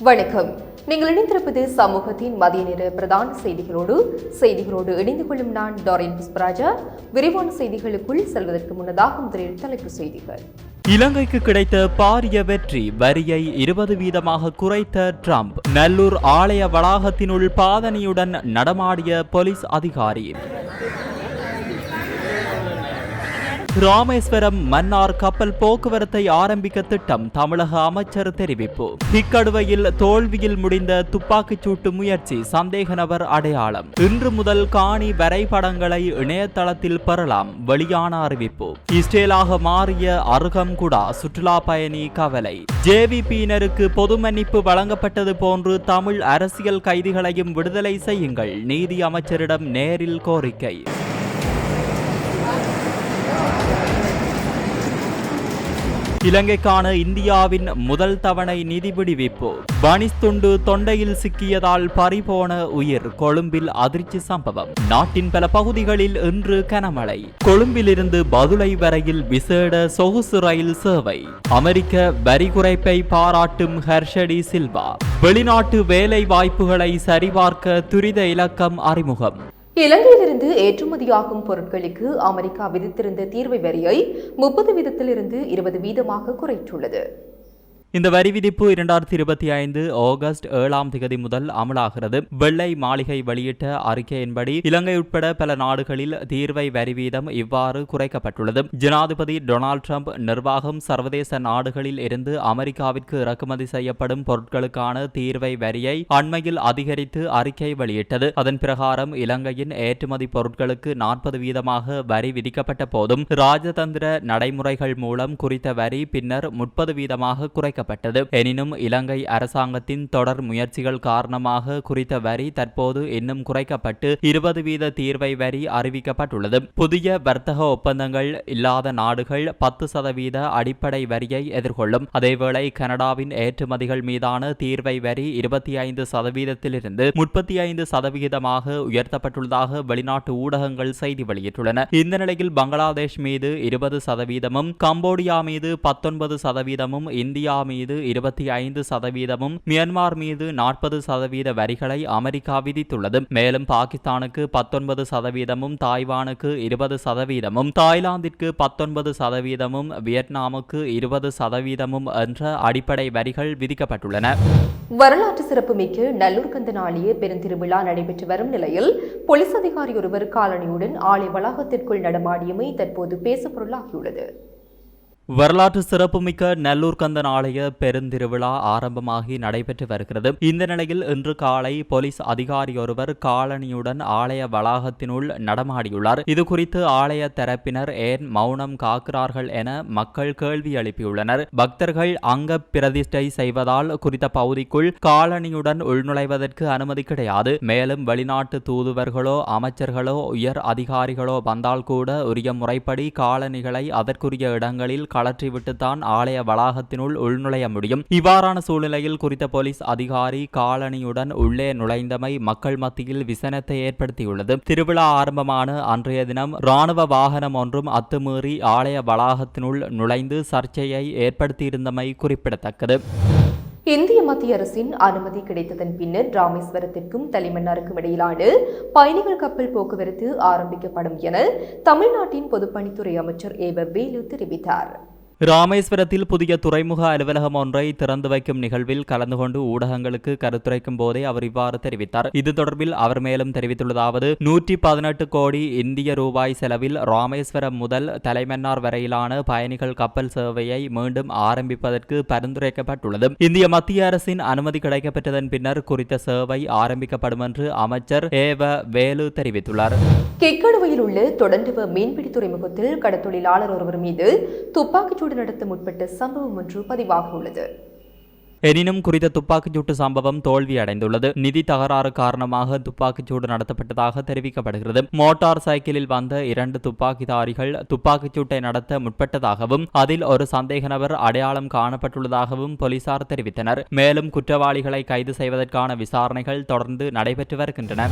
வணக்கம். நீங்கள் இணைந்திருப்பது சமூகத்தின் மதிய நேர பிரதான செய்திகளோடு செய்திகளோடு இணைந்து கொள்ளும் நான் டாரின் புஷ்பராஜா. விரிவான செய்திகளுக்குள் செல்வதற்கு முன்னதாக முதலில் தலைப்பு செய்திகள். இலங்கைக்கு கிடைத்த பாரிய வெற்றி வரியை இருபது வீதமாக குறைத்த ட்ரம்ப். நல்லூர் ஆலய வளாகத்தினுள் பாதனையுடன் நடமாடிய போலீஸ் அதிகாரி. ராமேஸ்வரம் மன்னார் கப்பல் போக்குவரத்தை ஆரம்பிக்க திட்டம் தமிழக அமைச்சர் தெரிவிப்பு. இக்கடுவையில் தோல்வியில் முடிந்த துப்பாக்கிச் சூட்டு முயற்சி சந்தேக நபர் அடையாளம். இன்று முதல் காணி வரைபடங்களை இணையதளத்தில் பெறலாம் வெளியான அறிவிப்பு. இஸ்ரேலாக மாறிய அருகம்குடா சுற்றுலா பயணி கவலை. ஜேவிபியினருக்கு பொது மன்னிப்பு வழங்கப்பட்டது போன்று தமிழ் அரசியல் கைதிகளையும் விடுதலை செய்யுங்கள் நீதி அமைச்சரிடம் நேரில் கோரிக்கை. இலங்கைக்கான இந்தியாவின் முதல் தவணை நிதி விடுவிப்பு பனிஸ்துண்டு தொண்டையில் சிக்கியதால் பறிபோன உயிர் கொழும்பில் அதிர்ச்சி சம்பவம். நாட்டின் பல பகுதிகளில் இன்று கனமழை. கொழும்பிலிருந்து பதுளை வரையில் விசேட சொகுசு ரயில் சேவை. அமெரிக்க வரி குறைப்பை பாராட்டும் ஹர்ஷடி சில்வா. வெளிநாட்டு வேலை வாய்ப்புகளை சரிபார்க்க துரித இலக்கம் அறிமுகம். இலங்கையிலிருந்து ஏற்றுமதியாகும் பொருட்களுக்கு அமெரிக்கா விதித்திருந்த தீர்வை வரியை முப்பது வீதத்திலிருந்து இருபது வீதமாக குறைத்துள்ளது. இந்த வரி விதிப்பு இரண்டாயிரத்தி இருபத்தி ஐந்து ஆகஸ்ட் ஏழாம் திகதி முதல் அமலாகிறது. வெள்ளை மாளிகை வெளியிட்ட அறிக்கையின்படி இலங்கை உட்பட பல நாடுகளில் தீர்வை வரி வீதம் இவ்வாறு குறைக்கப்பட்டுள்ளது. ஜனாதிபதி டொனால்ட் ட்ரம்ப் நிர்வாகம் சர்வதேச நாடுகளில் இருந்து அமெரிக்காவிற்கு இறக்குமதி செய்யப்படும் பொருட்களுக்கான தீர்வை வரியை அண்மையில் அதிகரித்து அறிக்கை வெளியிட்டது. அதன் பிரகாரம் இலங்கையின் ஏற்றுமதி பொருட்களுக்கு நாற்பது வீதமாக வரி விதிக்கப்பட்ட போதும் ராஜதந்திர நடைமுறைகள் மூலம் குறித்த வரி பின்னர் முப்பது வீதமாக குறைக்கப்பட்டது குறைக்கப்பட்டது எனினும் இலங்கை அரசாங்கத்தின் தொடர் முயற்சிகள் காரணமாக குறித்த வரி தற்போது இன்னும் குறைக்கப்பட்டு இருபது வீத தீர்வை வரி அறிவிக்கப்பட்டுள்ளது. புதிய வர்த்தக ஒப்பந்தங்கள் இல்லாத நாடுகள் பத்து சதவீத அடிப்படை வரியை எதிர்கொள்ளும். அதேவேளை கனடாவின் ஏற்றுமதிகள் மீதான தீர்வை வரி இருபத்தி ஐந்து சதவீதத்திலிருந்து முப்பத்தி ஐந்து சதவிகிதமாக உயர்த்தப்பட்டுள்ளதாக வெளிநாட்டு ஊடகங்கள் செய்தி வெளியிட்டுள்ளன. இந்த நிலையில் பங்களாதேஷ் மீது இருபது சதவீதமும் கம்போடியா மீது பத்தொன்பது சதவீதமும் இந்தியா மீது மீது இருபத்தி ஐந்து சதவீதமும் மியான்மர் மீது நாற்பது சதவீத வரிகளை அமெரிக்கா விதித்துள்ளது. மேலும் பாகிஸ்தானுக்கு பத்தொன்பது சதவீதமும் தாய்வானுக்கு இருபது சதவீதமும் தாய்லாந்திற்கு பத்தொன்பது சதவீதமும் வியட்நாமுக்கு இருபது சதவீதமும் என்ற அடிப்படை வரிகள் விதிக்கப்பட்டுள்ளன. வரலாற்று சிறப்புமிக்க நல்லூர் கந்தன் ஆலய பெருந்திருவிழா நடைபெற்று வரும் நிலையில் போலீஸ் அதிகாரி ஒருவர் காலணியுடன் ஆலை வளாகத்திற்குள் நடமாடியமை தற்போது பேசுபொருளாகியுள்ளது. வரலாற்று சிறப்புமிக்க நல்லூர் கந்தன் ஆலய பெருந்திருவிழா ஆரம்பமாகி நடைபெற்று வருகிறது. இந்த நிலையில் இன்று காலை போலீஸ் அதிகாரியொருவர் காலணியுடன் ஆலய வளாகத்தினுள் நடமாடியுள்ளார். இது குறித்து ஆலய தரப்பினர் ஏன் மௌனம் காக்கிறார்கள் என மக்கள் கேள்வி எழுப்பியுள்ளனர். பக்தர்கள் அங்க பிரதிஷ்டை செய்வதால் குறித்த பகுதிக்குள் காலணியுடன் உள்நுழைவதற்கு அனுமதி கிடையாது. மேலும் வெளிநாட்டு தூதுவர்களோ அமைச்சர்களோ உயர் அதிகாரிகளோ வந்தால் கூட உரிய முறைப்படி காலணிகளை அதற்குரிய இடங்களில் கலற்றிவிட்டுத்தான் ஆலய வளாகத்தினுள் உள்நுழைய முடியும். இவ்வாறான சூழ்நிலையில் குறித்த போலீஸ் அதிகாரி காலணியுடன் உள்ளே நுழைந்தமை மக்கள் மத்தியில் விசனத்தை ஏற்படுத்தியுள்ளது. திருவிழா ஆரம்பமான அன்றைய தினம் ராணுவ வாகனம் ஒன்றும் அத்துமீறி ஆலய வளாகத்தினுள் நுழைந்து சர்ச்சையை ஏற்படுத்தியிருந்தமை குறிப்பிடத்தக்கது. இந்திய மத்திய அரசின் அனுமதி கிடைத்ததன் பின்னர் ராமேஸ்வரத்திற்கும் தலைமன்னாருக்கும் இடையிலான பயணிகள் கப்பல் போக்குவரத்து ஆரம்பிக்கப்படும் என தமிழ்நாட்டின் பொதுப்பணித்துறை அமைச்சர் ஏ வேலு தெரிவித்தார். ராமேஸ்வரத்தில் புதிய துறைமுக அலுவலகம் ஒன்றை திறந்து வைக்கும் நிகழ்வில் கலந்து கொண்டு ஊடகங்களுக்கு கருத்துரைக்கும் போதே அவர் இவ்வாறு தெரிவித்தார். இது தொடர்பில் அவர் மேலும் தெரிவித்துள்ளதாவது நூற்றி பதினெட்டு கோடி இந்திய ரூபாய் செலவில் ராமேஸ்வரம் முதல் தலைமன்னார் வரையிலான பயணிகள் கப்பல் சேவையை மீண்டும் ஆரம்பிப்பதற்கு பரிந்துரைக்கப்பட்டுள்ளது. இந்திய மத்திய அரசின் அனுமதி கிடைக்கப்பெற்றதன் பின்னர் குறித்த சேவை ஆரம்பிக்கப்படும் என்று அமைச்சர் ஏவ வேலு தெரிவித்துள்ளார். கெக்கடுவையில் உள்ள தொடர்ந்து மீன்பிடி துறைமுகத்தில் கடத்தொழிலாளர் ஒருவர் மீது துப்பாக்கிச்சூடு நடத்த முற்பட்ட சம்பவம் ஒன்று பதிவாகியுள்ளது எனினும் குறித்த துப்பாக்கிச்சூட்டு சம்பவம் தோல்வி அடைந்துள்ளது. நிதி தகராறு காரணமாக துப்பாக்கிச்சூடு நடத்தப்பட்டதாக தெரிவிக்கப்படுகிறது. மோட்டார் சைக்கிளில் வந்த இரண்டு துப்பாக்கிதாரிகள் துப்பாக்கிச்சூட்டை நடத்த முற்பட்டதாகவும் அதில் ஒரு சந்தேக நபர் அடையாளம் காணப்பட்டுள்ளதாகவும் போலீசார் தெரிவித்தனர். மேலும் குற்றவாளிகளை கைது செய்வதற்கான விசாரணைகள் தொடர்ந்து நடைபெற்று வருகின்றன.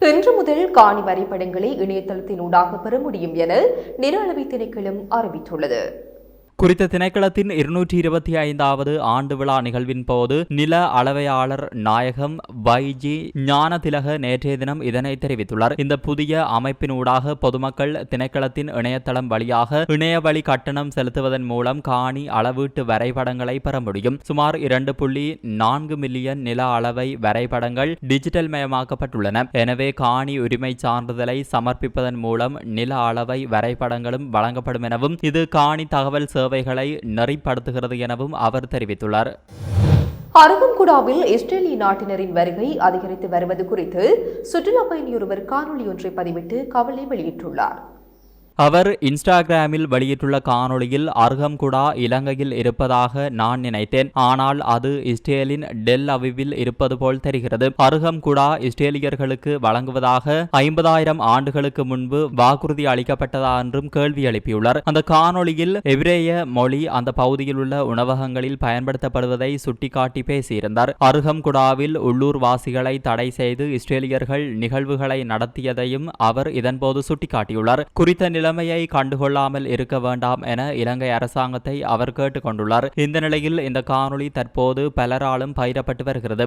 இன்று முதல் காணி வரைபடங்களை இணையதளத்தின் ஊடாக பெற முடியும் என நில அளவை திணைக்களம் அறிவித்துள்ளது. குறித்த திணைக்களத்தின் இருநூற்றி இருபத்தி ஐந்தாவது ஆண்டு விழா நிகழ்வின் போது நில அளவையாளர் நாயகம் வைஜி ஞானதிலக நேற்றைய தினம் இதனை தெரிவித்துள்ளார். இந்த புதிய அமைப்பினூடாக பொதுமக்கள் திணைக்களத்தின் இணையதளம் வழியாக இணையவழி கட்டணம் செலுத்துவதன் மூலம் காணி அளவீட்டு வரைபடங்களை பெற முடியும். சுமார் இரண்டு புள்ளி நான்கு மில்லியன் நில அளவை வரைபடங்கள் டிஜிட்டல் மயமாக்கப்பட்டுள்ளன. எனவே காணி உரிமை சான்றிதழை சமர்ப்பிப்பதன் மூலம் நில அளவை வரைபடங்களும் வழங்கப்படும் எனவும் இது காணி தகவல் தேவைகளை நெறிப்படுத்துகிறது எனவும் அவர் தெரிவித்துள்ளார். அருகன்குடாவில் இஸ்ரேலிய நாட்டினரின் வருகை அதிகரித்து வருவது குறித்து சுற்றுலா பயணியொருவர் காணொலி ஒன்றை பதிவிட்டு கவலை வெளியிட்டுள்ளார். அவர் இன்ஸ்டாகிராமில் வெளியிட்டுள்ள காணொளியில் அர்ஹம்குடா இலங்கையில் இருப்பதாக நான் நினைத்தேன். ஆனால் அது இஸ்ரேலின் டெல் அவிவில் இருப்பது போல் தெரிகிறது. அர்ஹம்குடா இஸ்ரேலியர்களுக்கு வழங்குவதாக ஐம்பதாயிரம் ஆண்டுகளுக்கு முன்பு வாக்குறுதி அளிக்கப்பட்டதா என்றும் கேள்வி எழுப்பியுள்ளார். அந்த காணொளியில் எவ்ரேய மொழி அந்த பகுதியில் உள்ள உணவகங்களில் பயன்படுத்தப்படுவதை சுட்டிக்காட்டி பேசியிருந்தார். அர்ஹம்குடாவில் உள்ளூர் வாசிகளை தடை செய்து இஸ்ரேலியர்கள் நிகழ்வுகளை நடத்தியதையும் அவர் இதன்போது சுட்டிக்காட்டியுள்ளார். குறித்த நிலைமையை கண்டுகொள்ளாமல் இருக்க வேண்டாம் என இலங்கை அரசாங்கத்தை அவர் கேட்டுக்கொண்டுள்ளார். இந்த நிலையில் இந்த காணொளி தற்போது பலராலும் பயிரப்பட்டு வருகிறது.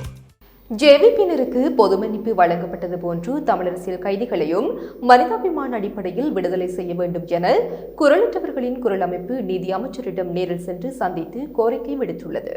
ஜேவிபியினருக்கு பொது மன்னிப்பு வழங்கப்பட்டது போன்று தமிழரசியல் கைதிகளையும் மனிதாபிமான அடிப்படையில் விடுதலை செய்ய வேண்டும் என குரலற்றவர்களின் குரல் அமைப்பு நிதி அமைச்சரிடம் நேரில் சென்று சந்தித்து கோரிக்கை விடுத்துள்ளது.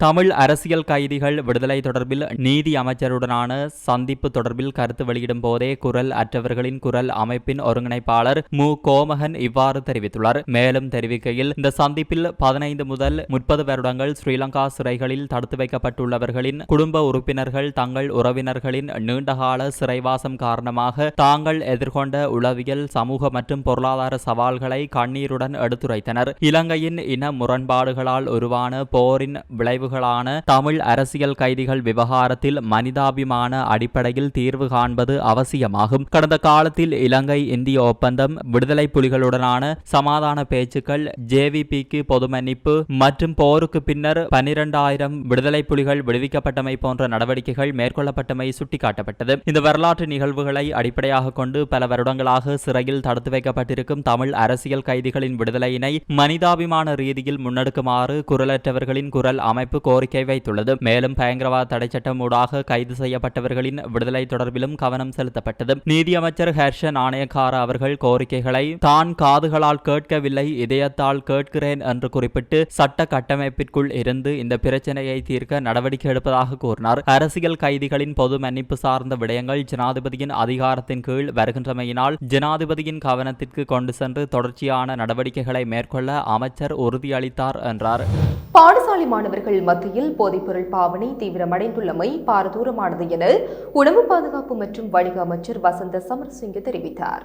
தமிழ் அரசியல் கைதிகள் விடுதலை தொடர்பில் நீதி அமைச்சருடனான சந்திப்பு தொடர்பில் கருத்து வெளியிடும் போதே குரல் அற்றவர்களின் குரல் அமைப்பின் ஒருங்கிணைப்பாளர் மு. கோமகன் இவ்வாறு தெரிவித்துள்ளார். மேலும் தெரிவிக்கையில் இந்த சந்திப்பில் பதினைந்து முதல் முப்பது வருடங்கள் ஸ்ரீலங்கா சிறைகளில் தடுத்து வைக்கப்பட்டுள்ளவர்களின் குடும்ப உறுப்பினர்கள் தங்கள் உறவினர்களின் நீண்டகால சிறைவாசம் காரணமாக தாங்கள் எதிர்கொண்ட உளவியல் சமூக மற்றும் பொருளாதார சவால்களை கண்ணீருடன் எடுத்துரைத்தனர். இலங்கையின் இன முரண்பாடுகளால் உருவான போரின் விளைவு விளைவுகளான தமிழ் அரசியல் கைதிகள் விவகாரத்தில் மனிதாபிமான அடிப்படையில் தீர்வு காண்பது அவசியமாகும். கடந்த காலத்தில் இலங்கை இந்திய ஒப்பந்தம் விடுதலை புலிகளுடனான சமாதான பேச்சுக்கள் ஜேவிபிக்கு பொது மன்னிப்பு மற்றும் போருக்கு பின்னர் பனிரெண்டாயிரம் விடுதலை புலிகள் விடுவிக்கப்பட்டமை போன்ற நடவடிக்கைகள் மேற்கொள்ளப்பட்டமை சுட்டிக்காட்டப்பட்டது. இந்த வரலாற்று நிகழ்வுகளை அடிப்படையாக கொண்டு பல வருடங்களாக சிறையில் தடுத்து வைக்கப்பட்டிருக்கும் தமிழ் அரசியல் கைதிகளின் விடுதலையினை மனிதாபிமான ரீதியில் முன்னெடுக்குமாறு குரலற்றவர்களின் குரல் அமைப்பு அமைப்பு கோரிக்கை வைத்துள்ளது. மேலும் பயங்கரவாத தடை சட்டம் ஊடாக கைது செய்யப்பட்டவர்களின் விடுதலை தொடர்பிலும் கவனம் செலுத்தப்பட்டது. நீதியமைச்சர் ஹர்ஷ நாணயக்கார அவர்கள் கோரிக்கைகளை தான் காதுகளால் கேட்கவில்லை இதயத்தால் கேட்கிறேன் என்று குறிப்பிட்டு சட்ட கட்டமைப்பிற்குள் இருந்து இந்த பிரச்சனையை தீர்க்க நடவடிக்கை எடுப்பதாக கூறினார். அரசியல் கைதிகளின் பொது மன்னிப்பு சார்ந்த விடயங்கள் ஜனாதிபதியின் அதிகாரத்தின் கீழ் வருகின்றமையினால் ஜனாதிபதியின் கவனத்திற்கு கொண்டு சென்று தொடர்ச்சியான நடவடிக்கைகளை மேற்கொள்ள அமைச்சர் உறுதியளித்தார் என்றார். பாடசாலை மாணவர்கள் மத்தியில் போதைப்பொருள் பாவனை தீவிரமடைந்துள்ளமை பாரதூரமானது என உணவு பாதுகாப்பு மற்றும் வணிக அமைச்சர் வசந்த சமரசிங்க தெரிவித்தார்.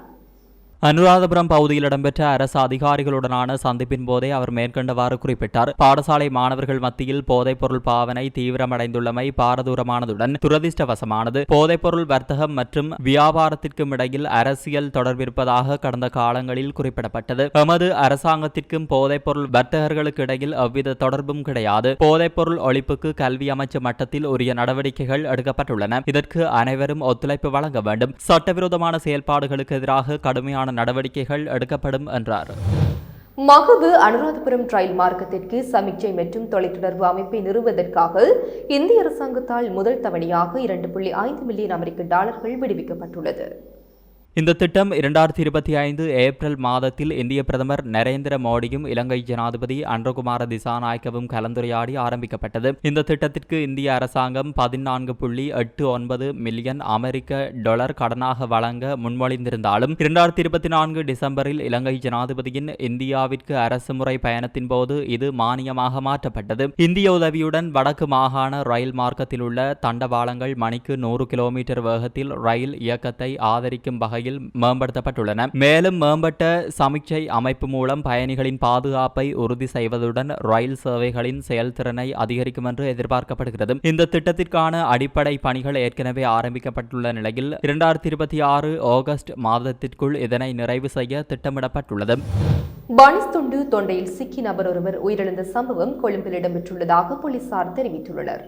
அனுராதபுரம் பகுதியில் இடம்பெற்ற அரசு அதிகாரிகளுடனான சந்திப்பின் போதே அவர் மேற்கண்டவாறு குறிப்பிட்டார். பாடசாலை மாணவர்கள் மத்தியில் போதைப்பொருள் பாவனை தீவிரமடைந்துள்ளமை பாரதூரமானதுடன் துரதிருஷ்டவசமானது. போதைப்பொருள் வர்த்தகம் மற்றும் வியாபாரத்திற்கும் இடையில் அரசியல் தொடர்பிருப்பதாக கடந்த காலங்களில் குறிப்பிடப்பட்டது. எமது அரசாங்கத்திற்கும் போதைப்பொருள் வர்த்தகர்களுக்கு இடையில் எவ்வித தொடர்பும் கிடையாது. போதைப்பொருள் ஒழிப்புக்கு கல்வி அமைச்சு மட்டத்தில் உரிய நடவடிக்கைகள் எடுக்கப்பட்டுள்ளன. இதற்கு அனைவரும் ஒத்துழைப்பு வழங்க வேண்டும். சட்டவிரோதமான செயல்பாடுகளுக்கு எதிராக கடுமையான நடவடிக்கைகள் எடுக்கப்படும் என்றார். மகுவு அனுராதபுரம் ரயில் மார்க்கத்திற்கு சமிக்ஞை மற்றும் தொலைத்தொடர்பு அமைப்பை நிறுவுவதற்காக இந்திய அரசாங்கத்தால் முதல் தவணையாக இரண்டு புள்ளி ஐந்து மில்லியன் அமெரிக்க டாலர்கள் விடுவிக்கப்பட்டுள்ளது. இந்த திட்டம் இரண்டாயிரத்தி இருபத்தி ஐந்து ஏப்ரல் மாதத்தில் இந்திய பிரதமர் நரேந்திர மோடியும் இலங்கை ஜனாதிபதி அன்றகுமார திசாநாயக்கவும் கலந்துரையாடி ஆரம்பிக்கப்பட்டது. இந்த திட்டத்திற்கு இந்திய அரசாங்கம் பதினான்கு புள்ளி எட்டு ஒன்பது மில்லியன் அமெரிக்க டாலர் கடனாக வழங்க முன்மொழிந்திருந்தாலும் இரண்டாயிரத்தி இருபத்தி நான்கு டிசம்பரில் இலங்கை ஜனாதிபதியின் இந்தியாவிற்கு அரசு முறை பயணத்தின் போது இது மானியமாக மாற்றப்பட்டது. இந்திய உதவியுடன் வடக்கு மாகாண ரயில் மார்க்கத்தில் உள்ள தண்டவாளங்கள் மணிக்கு நூறு கிலோமீட்டர் வேகத்தில் ரயில் இயக்கத்தை ஆதரிக்கும் வகையில் வகையில் மேம்படுத்தப்பட்டுள்ளன. மேலும் மேம்பட்ட சமிக்சை அமைப்பு மூலம் பயணிகளின் பாதுகாப்பை உறுதி செய்வதுடன் ரயில் சேவைகளின் செயல்திறனை அதிகரிக்கும் என்று எதிர்பார்க்கப்படுகிறது. இந்த திட்டத்திற்கான அடிப்படை பணிகள் ஏற்கனவே ஆரம்பிக்கப்பட்டுள்ள நிலையில் இரண்டாயிரத்தி இருபத்தி ஆறு ஆகஸ்ட் மாதத்திற்குள் இதனை நிறைவு செய்ய திட்டமிடப்பட்டுள்ளது. பானிஸ் துண்டு தொண்டையில் சிக்கி நபர் ஒருவர் உயிரிழந்த சம்பவம் கொழும்பில் இடம்பெற்றுள்ளதாக போலீசார் தெரிவித்துள்ளனர்.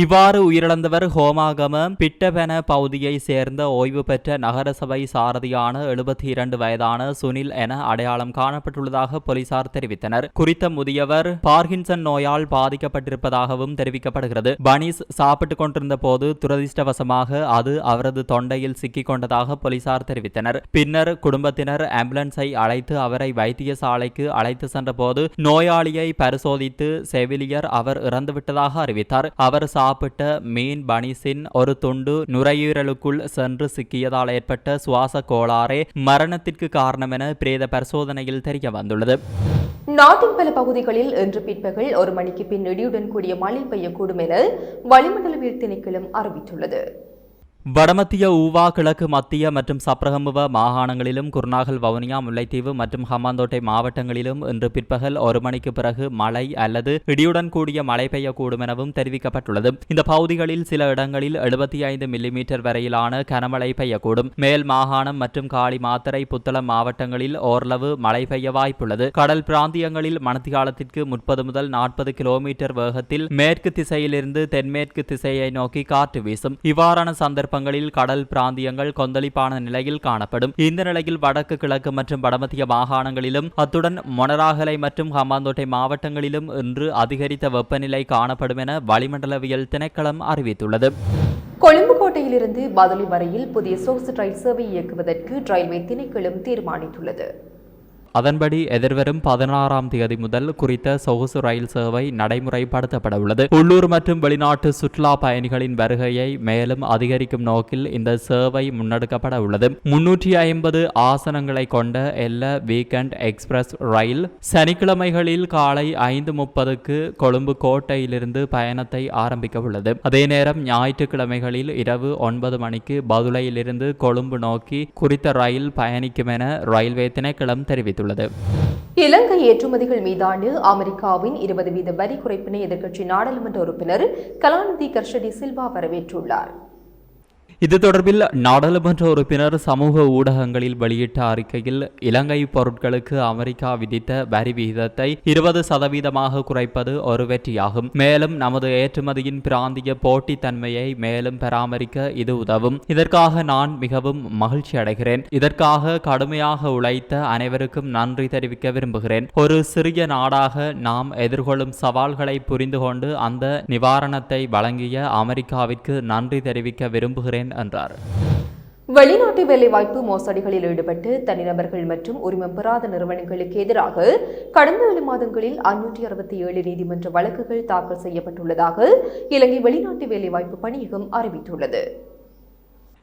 இவ்வாறு உயிரிழந்தவர் ஹோமாகம பிட்டபென பகுதியை சேர்ந்த ஓய்வு பெற்ற நகரசபை சாரதியான எழுபத்தி இரண்டு வயதான சுனில் என அடையாளம் காணப்பட்டுள்ளதாக போலீசார் தெரிவித்தனர். குறித்த முதியவர் பார்கின்சன் நோயால் பாதிக்கப்பட்டிருப்பதாகவும் தெரிவிக்கப்படுகிறது. பனீஸ் சாப்பிட்டுக் கொண்டிருந்த போது துரதிர்ஷ்டவசமாக அது அவரது தொண்டையில் சிக்கிக் கொண்டதாக போலீசார் தெரிவித்தனர். பின்னர் குடும்பத்தினர் ஆம்புலன்ஸை அழைத்து அவரை வைத்தியசாலைக்கு அழைத்து சென்றபோது நோயாளியை பரிசோதித்து செவிலியர் அவர் இறந்துவிட்டதாக அறிவித்தார். அவர் சாப்பிட்ட மீன் பனிசின் ஒரு துண்டு நுரையீரலுக்குள் சென்று சிக்கியதால் ஏற்பட்ட சுவாச கோளாறே மரணத்திற்கு காரணம் என பிரேத பரிசோதனையில் தெரிய வந்துள்ளது. நாட்டின் பல பகுதிகளில் இன்று பிற்பகல் ஒரு மணிக்கு பின் இடியுடன் கூடிய மழை பெய்யக்கூடும் என வளிமண்டலவியல் திணைக்களம் அறிவித்துள்ளது. வடமத்திய ஊவா கிழக்கு மத்திய மற்றும் சப்ரகமுவ மாகாணங்களிலும் குர்நாகல் வவுனியா முல்லைத்தீவு மற்றும் ஹமாந்தோட்டை மாவட்டங்களிலும் இன்று பிற்பகல் ஒரு மணிக்கு பிறகு மழை அல்லது இடியுடன் கூடிய மழை பெய்யக்கூடும் எனவும் தெரிவிக்கப்பட்டுள்ளது. இந்த பகுதிகளில் சில இடங்களில் எழுபத்தி ஐந்து மில்லிமீட்டர் வரையிலான கனமழை பெய்யக்கூடும். மேல் மாகாணம் மற்றும் காளி மாத்தரை புத்தளம் மாவட்டங்களில் ஓரளவு மழை பெய்ய வாய்ப்புள்ளது. கடல் பிராந்தியங்களில் மணத்திகாலத்திற்கு முப்பது முதல் நாற்பது கிலோமீட்டர் வேகத்தில் மேற்கு திசையிலிருந்து தென்மேற்கு திசையை நோக்கி காற்று வீசும். இவ்வாறான சந்தர்ப்பங்களில் கடல் பிராந்தியங்கள் கொந்தளிப்பான நிலையில் காணப்படும். இந்த நிலையில் வடக்கு கிழக்கு மற்றும் வடமத்திய மாகாணங்களிலும் அத்துடன் மொனராகலை மற்றும் ஹம்பாந்தோட்டை மாவட்டங்களிலும் இன்று அதிகரித்த வெப்பநிலை காணப்படும் என வளிமண்டலவியல் திணைக்களம் அறிவித்துள்ளது. கொழும்பு கோட்டையிலிருந்து பதுளை வரையில் புதிய சொகுசு ரயில் சேவை இயக்குவதற்கு ரயில்வே திணைக்களம் தீர்மானித்துள்ளது. அதன்படி எதிர்வரும் பதினாறாம் தேதி முதல் குறித்த சொகுசு ரயில் சேவை நடைமுறைப்படுத்தப்பட உள்ளது உள்ளூர் மற்றும் வெளிநாட்டு சுற்றுலா பயணிகளின் வருகையை மேலும் அதிகரிக்கும் நோக்கில் இந்த சேவை முன்னெடுக்கப்பட உள்ளது முன்னூற்றி ஐம்பது ஆசனங்களை கொண்ட எல்ல வீக்கெண்ட் எக்ஸ்பிரஸ் ரயில் சனிக்கிழமைகளில் காலை ஐந்து முப்பதுக்கு கொழும்பு கோட்டையிலிருந்து பயணத்தை ஆரம்பிக்க உள்ளது அதே நேரம் ஞாயிற்றுக்கிழமைகளில் இரவு ஒன்பது மணிக்கு பதுளையிலிருந்து கொழும்பு நோக்கி குறித்த ரயில் பயணிக்கும் என ரயில்வே திணைக்களம் தெரிவித்துள்ளது. இலங்கை ஏற்றுமதிகள் மீதான அமெரிக்காவின் இருபது வீத வரி குறைப்பினை எதிர்க்கட்சி நாடாளுமன்ற உறுப்பினர் கலாநிதி கர்ஷடி சில்வா வரவேற்றுள்ளார். இது தொடர்பில் நாடாளுமன்ற உறுப்பினர் சமூக ஊடகங்களில் வெளியிட்ட அறிக்கையில் இலங்கை பொருட்களுக்கு அமெரிக்கா விதித்த வரி விகிதத்தை இருபது சதவீதமாக குறைப்பது ஒரு வெற்றியாகும். மேலும் நமது ஏற்றுமதியின் பிராந்திய போட்டித்தன்மையை மேலும் பராமரிக்க இது உதவும். இதற்காக நான் மிகவும் மகிழ்ச்சி அடைகிறேன். இதற்காக கடுமையாக உழைத்த அனைவருக்கும் நன்றி தெரிவிக்க விரும்புகிறேன். ஒரு சிறிய நாடாக நாம் எதிர்கொள்ளும் சவால்களை புரிந்து கொண்டு அந்த நிவாரணத்தை வழங்கிய அமெரிக்காவிற்கு நன்றி தெரிவிக்க விரும்புகிறேன் என்றார் வெளிநாட்டு வேலைவாய்ப்பு மோசடிகளில் ஈடுபட்டு தனிநபர்கள் மற்றும் உரிமம் பெறாத நிறுவனங்களுக்கு எதிராக கடந்த ஏழு மாதங்களில் ஐநூற்றி அறுபத்தி ஏழு நீதிமன்ற வழக்குகள் தாக்கல் செய்யப்பட்டுள்ளதாக இலங்கை வெளிநாட்டு வேலைவாய்ப்பு பணியகம் அறிவித்துள்ளது.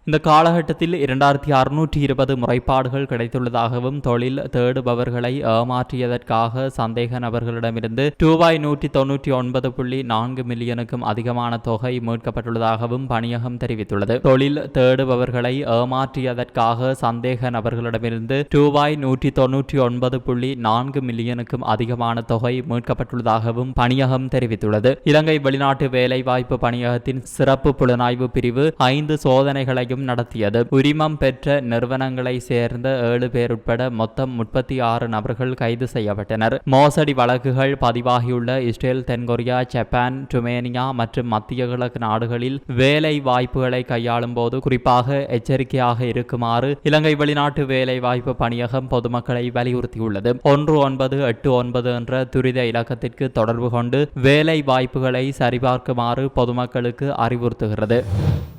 இந்த காலகட்டத்தில் இரண்டாயிரத்தி அறுநூற்றி இருபது முறைப்பாடுகள் கிடைத்துள்ளதாகவும் தொழில் தேடுபவர்களை ஏமாற்றியதற்காக சந்தேக நபர்களிடமிருந்து ரூபாய் நூற்றி தொன்னூற்றி ஒன்பது புள்ளி நான்கு மில்லியனுக்கும் அதிகமான தொகை மீட்கப்பட்டுள்ளதாகவும் பணியகம் தெரிவித்துள்ளது. தொழில் தேடுபவர்களை ஏமாற்றியதற்காக சந்தேக நபர்களிடமிருந்து ரூபாய் நூற்றி தொன்னூற்றி ஒன்பது புள்ளி நான்கு மில்லியனுக்கும் அதிகமான தொகை மீட்கப்பட்டுள்ளதாகவும் பணியகம் தெரிவித்துள்ளது. இலங்கை வெளிநாட்டு வேலைவாய்ப்பு பணியகத்தின் சிறப்பு புலனாய்வு பிரிவு ஐந்து சோதனைகளை சோதனைகளையும் நடத்தியது. உரிமம் பெற்ற நிறுவனங்களை சேர்ந்த ஏழு பேர் உட்பட மொத்தம் முப்பத்தி ஆறு நபர்கள் கைது செய்யப்பட்டனர். மோசடி வழக்குகள் பதிவாகியுள்ள இஸ்ரேல் தென்கொரியா ஜப்பான் டுமேனியா மற்றும் மத்திய கிழக்கு நாடுகளில் வேலை வாய்ப்புகளை கையாளும் போது குறிப்பாக எச்சரிக்கையாக இருக்குமாறு இலங்கை வெளிநாட்டு வேலை வாய்ப்பு பணியகம் பொதுமக்களை வலியுறுத்தியுள்ளது. ஒன்று ஒன்பது எட்டு ஒன்பது என்ற துரித இலக்கத்திற்கு தொடர்பு கொண்டு வேலை வாய்ப்புகளை சரிபார்க்குமாறு பொதுமக்களுக்கு அறிவுறுத்துகிறது.